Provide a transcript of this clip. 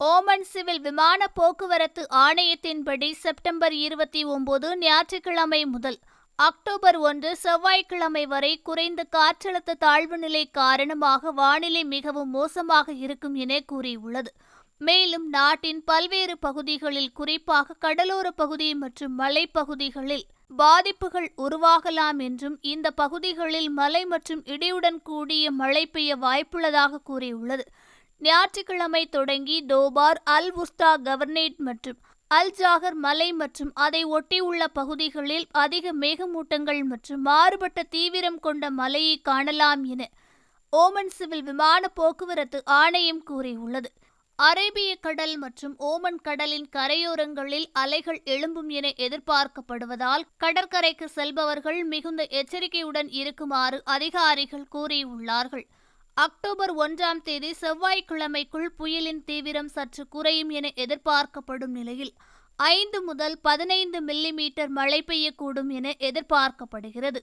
Oman civil விமான போக்குவரத்து ஆணையத்தின்படி September இருபத்தி ஒன்பது ஞாயிற்றுக்கிழமை முதல் அக்டோபர் ஒன்று செவ்வாய்க்கிழமை வரை குறைந்த காற்றழுத்த தாழ்வு நிலை காரணமாக வானிலை மிகவும் மோசமாக இருக்கும் என கூறியுள்ளது. மேலும் நாட்டின் பல்வேறு பகுதிகளில் குறிப்பாக கடலோர பகுதி மற்றும் மலைப்பகுதிகளில் பாதிப்புகள் உருவாகலாம் என்றும் இந்த பகுதிகளில் மழை மற்றும் இடியுடன் கூடிய மழை பெய்ய வாய்ப்புள்ளதாக கூறியுள்ளது. ஞாயிற்றுக்கிழமை தொடங்கி டோபார் அல் உஸ்தா கவர்னேட் மற்றும் அல் ஜாகர் மலை மற்றும் அதை ஒட்டியுள்ள பகுதிகளில் அதிக மேகமூட்டங்கள் மற்றும் மாறுபட்ட தீவிரம் கொண்ட மழையை காணலாம் என ஓமன் சிவில் விமான போக்குவரத்து ஆணையம் கூறியுள்ளது. அரேபிய கடல் மற்றும் ஓமன் கடலின் கரையோரங்களில் அலைகள் எழும்பும் என எதிர்பார்க்கப்படுவதால் கடற்கரைக்கு செல்பவர்கள் மிகுந்த எச்சரிக்கையுடன் இருக்குமாறு அதிகாரிகள் கூறியுள்ளார்கள். அக்டோபர் ஒன்றாம் தேதி செவ்வாய்க்கிழமைக்குள் புயலின் தீவிரம் சற்று குறையும் என எதிர்பார்க்கப்படும் நிலையில் ஐந்து முதல் பதினைந்து மில்லிமீட்டர் மழை பெய்யக்கூடும் என எதிர்பார்க்கப்படுகிறது.